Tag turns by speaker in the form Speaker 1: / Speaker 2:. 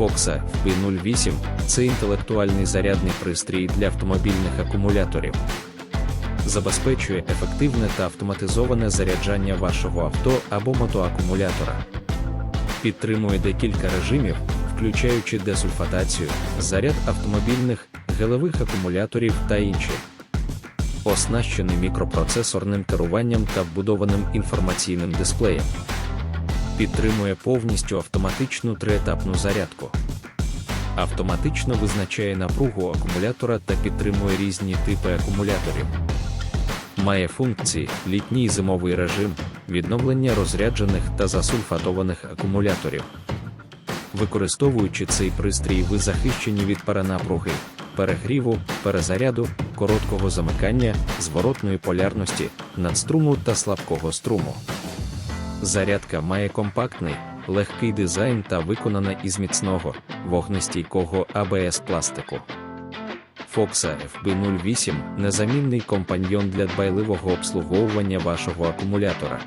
Speaker 1: Foxa FB08 це інтелектуальний зарядний пристрій для автомобільних акумуляторів. Забезпечує ефективне та автоматизоване заряджання вашого авто або мотоакумулятора. Підтримує декілька режимів, включаючи десульфатацію, заряд автомобільних, гелевих акумуляторів та інші. Оснащений мікропроцесорним керуванням та вбудованим інформаційним дисплеєм. Підтримує повністю автоматичну триетапну зарядку. Автоматично визначає напругу акумулятора та підтримує різні типи акумуляторів. Має функції літній зимовий режим, відновлення розряджених та засульфатованих акумуляторів. Використовуючи цей пристрій, ви захищені від перенапруги, перегріву, перезаряду, короткого замикання, зворотної полярності, надструму та слабкого струму. Зарядка має компактний, легкий дизайн та виконана із міцного, вогнестійкого АБС пластику. Foxa FB08 незамінний компаньйон для дбайливого обслуговування вашого акумулятора.